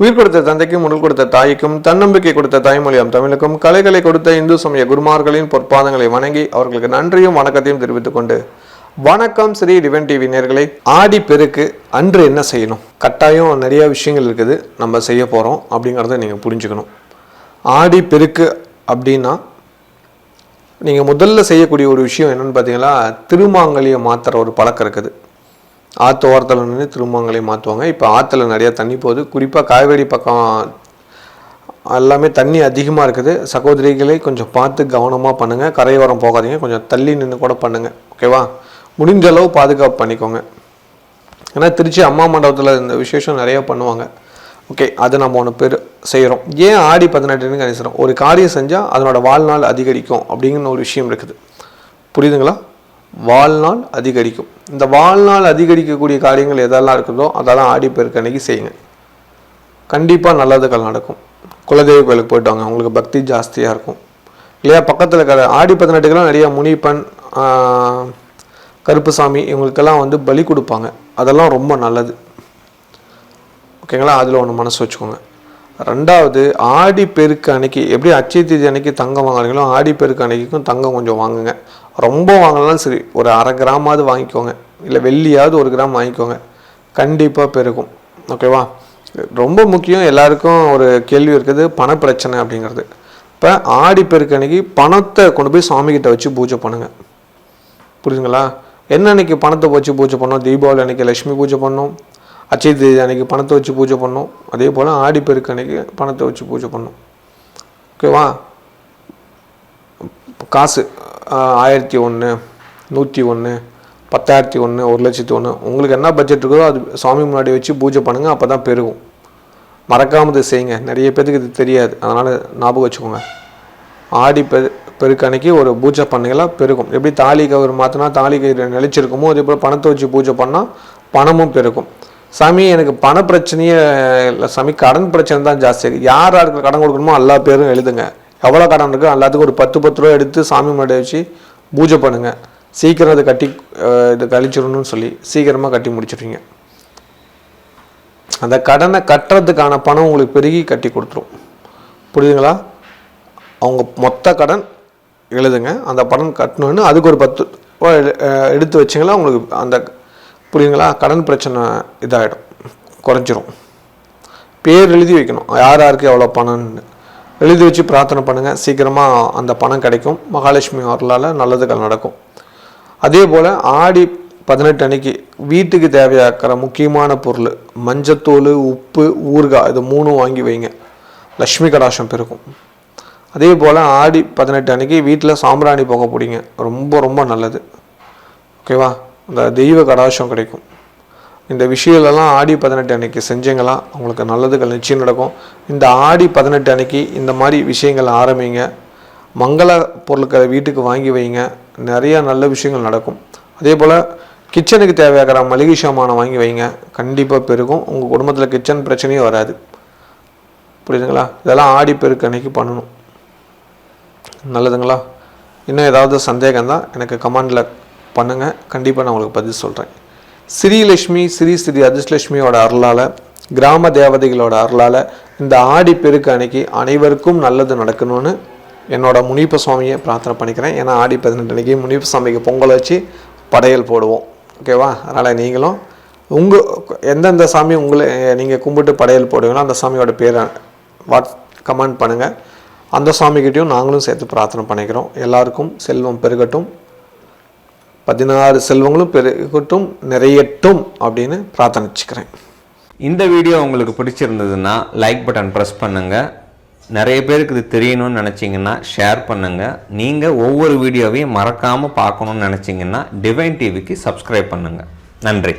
உயிர் கொடுத்த தந்தைக்கும் உடல் கொடுத்த தாய்க்கும் தன்னம்பிக்கை கொடுத்த தாய்மொழியாம் தமிழுக்கும் கலைகளை கொடுத்த இந்து சமய குருமார்களின் பொற்பாதங்களை வணங்கி அவர்களுக்கு நன்றியும் வணக்கத்தையும் தெரிவித்துக் கொண்டு வணக்கம் ஸ்ரீ டிவன் டிவி நேர்களை ஆடி பெருக்கு அன்று என்ன செய்யணும்? கட்டாயம் நிறைய விஷயங்கள் இருக்குது நம்ம செய்ய போகிறோம் அப்படிங்கிறத நீங்கள் புரிஞ்சுக்கணும். ஆடி பெருக்கு அப்படின்னா நீங்கள் முதல்ல செய்யக்கூடிய ஒரு விஷயம் என்னென்னு பார்த்தீங்கன்னா திருமாங்கலியை மாற்றுற ஒரு பழக்கம் இருக்குது. ஆற்று ஓரத்தில் நின்று திருமாங்கலியை மாற்றுவாங்க இப்போ ஆற்றுல நிறையா தண்ணி போகுது. குறிப்பாக காவேரி பக்கம் எல்லாமே தண்ணி அதிகமாக இருக்குது. சகோதரிகளை கொஞ்சம் பார்த்து கவனமாக பண்ணுங்கள் கரையோரம் போகாதீங்க. கொஞ்சம் தள்ளி நின்று கூட பண்ணுங்கள் ஓகேவா முடிஞ்ச அளவு பாதுகாப்பு பண்ணிக்கோங்க. ஏன்னா திருச்சி அம்மா மண்டபத்தில் இந்த விசேஷம் நிறையா பண்ணுவாங்க. ஓகே அது நம்ம ஒன்று பேர் செய்கிறோம் ஏன் ஆடி பதினெட்டுன்னு கணிச்சிடும் ஒரு காரியம் செஞ்சால் அதனோட வாழ்நாள் அதிகரிக்கும் அப்படிங்கிற ஒரு விஷயம் இருக்குது. புரியுதுங்களா? வாழ்நாள் அதிகரிக்கும். இந்த வாழ்நாள் அதிகரிக்கக்கூடிய காரியங்கள் எதெல்லாம் இருக்குதோ அதெல்லாம் ஆடி பெருக்கு அன்னைக்கு செய்யுங்க. கண்டிப்பாக நல்லதுகள் நடக்கும். குலதெய்வ கோயிலுக்கு போயிட்டு வாங்க. உங்களுக்கு பக்தி ஜாஸ்தியாக இருக்கும். இல்லையா? பக்கத்தில் இருக்கிற ஆடி பதினெட்டுக்கெல்லாம் நிறைய முனிப்பன் கருப்புசாமி இவங்களுக்கெல்லாம் வந்து பலி கொடுப்பாங்க. அதெல்லாம் ரொம்ப நல்லது. ஓகேங்களா? அதில் ஒன்று மனசு வச்சுக்கோங்க. ரெண்டாவது ஆடி பெருக்கு அன்னைக்கு எப்படி அச்சய தீதி அன்னைக்கு தங்கம் வாங்குறீங்களோ ஆடி பெருக்கு அன்னைக்கும் தங்கம் கொஞ்சம் வாங்குங்க. ரொம்ப வாங்கலாம் சரி ஒரு அரை கிராமாவது வாங்கிக்கோங்க. இல்லை வெள்ளியாவது ஒரு கிராம் வாங்கிக்கோங்க. கண்டிப்பாக பெருகும். ஓகேவா ரொம்ப முக்கியம் எல்லாருக்கும் ஒரு கேள்வி இருக்குது பண பிரச்சனை அப்படிங்கிறது. இப்போ ஆடி பெருக்கு அன்னைக்கு பணத்தை கொண்டு போய் சாமிகிட்ட வச்சு பூஜை பண்ணுங்கள் புரியுதுங்களா? என்ன அன்னைக்கு பணத்தை வச்சு பூஜை பண்ணோம்? தீபாவளி அன்னைக்கு லட்சுமி பூஜை பண்ணோம். அச்சய தேதி அன்னைக்கு பணத்தை வச்சு பூஜை பண்ணோம். அதே போல் ஆடி பெருக்கு அன்னைக்கு பணத்தை வச்சு பூஜை பண்ணோம். ஓகேவா காசு ஆயிரத்தி ஒன்று நூற்றி ஒன்று பத்தாயிரத்தி ஒன்று ஒரு லட்சத்தி ஒன்று உங்களுக்கு என்ன பட்ஜெட் இருக்குதோ அது சாமி முன்னாடி வச்சு பூஜை பண்ணுங்கள் அப்போ தான் பெருகும். மறக்காம இது செய்யுங்க. நிறைய பேருக்கு இது தெரியாது. அதனால் ஞாபகம் வச்சுக்கோங்க. ஆடி பெரு பெருக்கு அன்னைக்கு ஒரு பூஜை பண்ணீங்களா பெருகும். எப்படி தாலி கவர் மாற்றினா தாலி கயிறு நிலைச்சிருக்குமோ அதே போல் பணத்தை வச்சு பூஜை பண்ணால் பணமும் பெருக்கும் சாமி எனக்கு பண பிரச்சனையே இல்லை சாமி கடன் பிரச்சனை தான் ஜாஸ்தி. இருக்குது யார் யாருக்கு கடன் கொடுக்கணுமோ எல்லா பேரும் எழுதுங்க. எவ்வளோ கடன் இருக்கோ எல்லாத்துக்கும் ஒரு பத்து பத்து ரூபா எடுத்து சாமி முன்னாடி வச்சு பூஜை பண்ணுங்கள் சீக்கிரம் அதை கட்டி இது கழிச்சிடணும்னு சொல்லி சீக்கிரமாக கட்டி முடிச்சிடுவீங்க அந்த கடனை கட்டுறதுக்கான பணம் உங்களுக்கு பெருகி கட்டி கொடுத்துரும். புரியுதுங்களா? அவங்க மொத்த கடன் எழுதுங்க. அந்த பணம் கட்டணுன்னு அதுக்கு ஒரு பத்து ரூபா எடு- எடுத்து வச்சிங்களா உங்களுக்கு அந்த புரியுதுங்களா? கடன் பிரச்சனை இதாகிடும் குறைஞ்சிரும். பேர் எழுதி வைக்கணும். யார் யாருக்கு எவ்வளோ பணம்னு. எழுதி வச்சு பிரார்த்தனை பண்ணுங்கள் சீக்கிரமாக அந்த பணம் கிடைக்கும். மகாலட்சுமி அருளால் நல்லதுகள் நடக்கும். அதே போல் ஆடி பதினெட்டு அன்னைக்கு வீட்டுக்கு தேவையாக்கிற முக்கியமான பொருள் மஞ்சத்தூள் உப்பு ஊறுகாய் இது மூணும் வாங்கி வைங்க. லக்ஷ்மி கடாசம் பெருக்கும் அதே போல் ஆடி பதினெட்டு அன்னைக்கு வீட்டில் சாம்பிராணி போக பிடிங்க. ரொம்ப ரொம்ப நல்லது. ஓகேவா? இந்த தெய்வ கடாசம் கிடைக்கும். இந்த விஷயங்களெல்லாம் ஆடி பதினெட்டு அன்னைக்கு செஞ்சீங்களா உங்களுக்கு நல்லதுகள் நிச்சயம் நடக்கும். இந்த ஆடி பதினெட்டு அன்னைக்கு இந்த மாதிரி விஷயங்கள் ஆரம்பிங்க. மங்கள பொருட்களை வீட்டுக்கு வாங்கி வைங்க. நிறைய நல்ல விஷயங்கள் நடக்கும். அதே போல் கிச்சனுக்கு தேவையாகிற மளிகை சாமானை வாங்கி வைங்க. கண்டிப்பாக பெருகும். உங்கள் குடும்பத்தில் கிச்சன் பிரச்சனையும் வராது. புரியுதுங்களா? இதெல்லாம் ஆடி பெருக்கு அன்னைக்கு பண்ணணும். நல்லதுங்களா? இன்னும் ஏதாவது சந்தேகம் தான் எனக்கு கமெண்டில் பண்ணுங்கள் கண்டிப்பாக நான் உங்களுக்கு பதில் சொல்கிறேன் ஸ்ரீலட்சுமி ஸ்ரீ ஸ்ரீ அதிர்ஷ்லட்சுமியோட அருளால் கிராம தேவதைகளோட அருளால் இந்த ஆடி பெருக்கு அன்னைக்கு அனைவருக்கும் நல்லது நடக்கணும்னு என்னோட முனிப்ப சுவாமியை பிரார்த்தனை பண்ணிக்கிறேன். ஏன்னா ஆடி பதினெட்டு அன்றைக்கி முனிப்ப சுவாமிக்கு பொங்கல் வச்சு படையல் போடுவோம். ஓகேவா அதனால் நீங்களும் உங்கள் எந்தெந்த சாமி உங்களை நீங்கள் கும்பிட்டு படையல் போடுவீங்களோ அந்த சாமியோட பேரை வாட் கமெண்ட் பண்ணுங்கள் அந்த சாமிக்கிட்டையும் நாங்களும் சேர்த்து பிரார்த்தனை பண்ணிக்கிறோம். எல்லாருக்கும் செல்வம் பெருகட்டும். பதினாறு செல்வங்களும் பெருகட்டும் நிறையட்டும் அப்படின்னு பிரார்த்தனைச்சுக்கிறேன். இந்த வீடியோ உங்களுக்கு பிடிச்சிருந்ததுன்னா லைக் பட்டன் ப்ரெஸ் பண்ணுங்கள் நிறைய பேருக்கு இது தெரியணும்னு நினச்சிங்கன்னா ஷேர் பண்ணுங்கள் நீங்கள் ஒவ்வொரு வீடியோவையும் மறக்காமல் பார்க்கணும்னு நினச்சிங்கன்னா டிவைன் டிவிக்கு சப்ஸ்கிரைப் பண்ணுங்கள் நன்றி.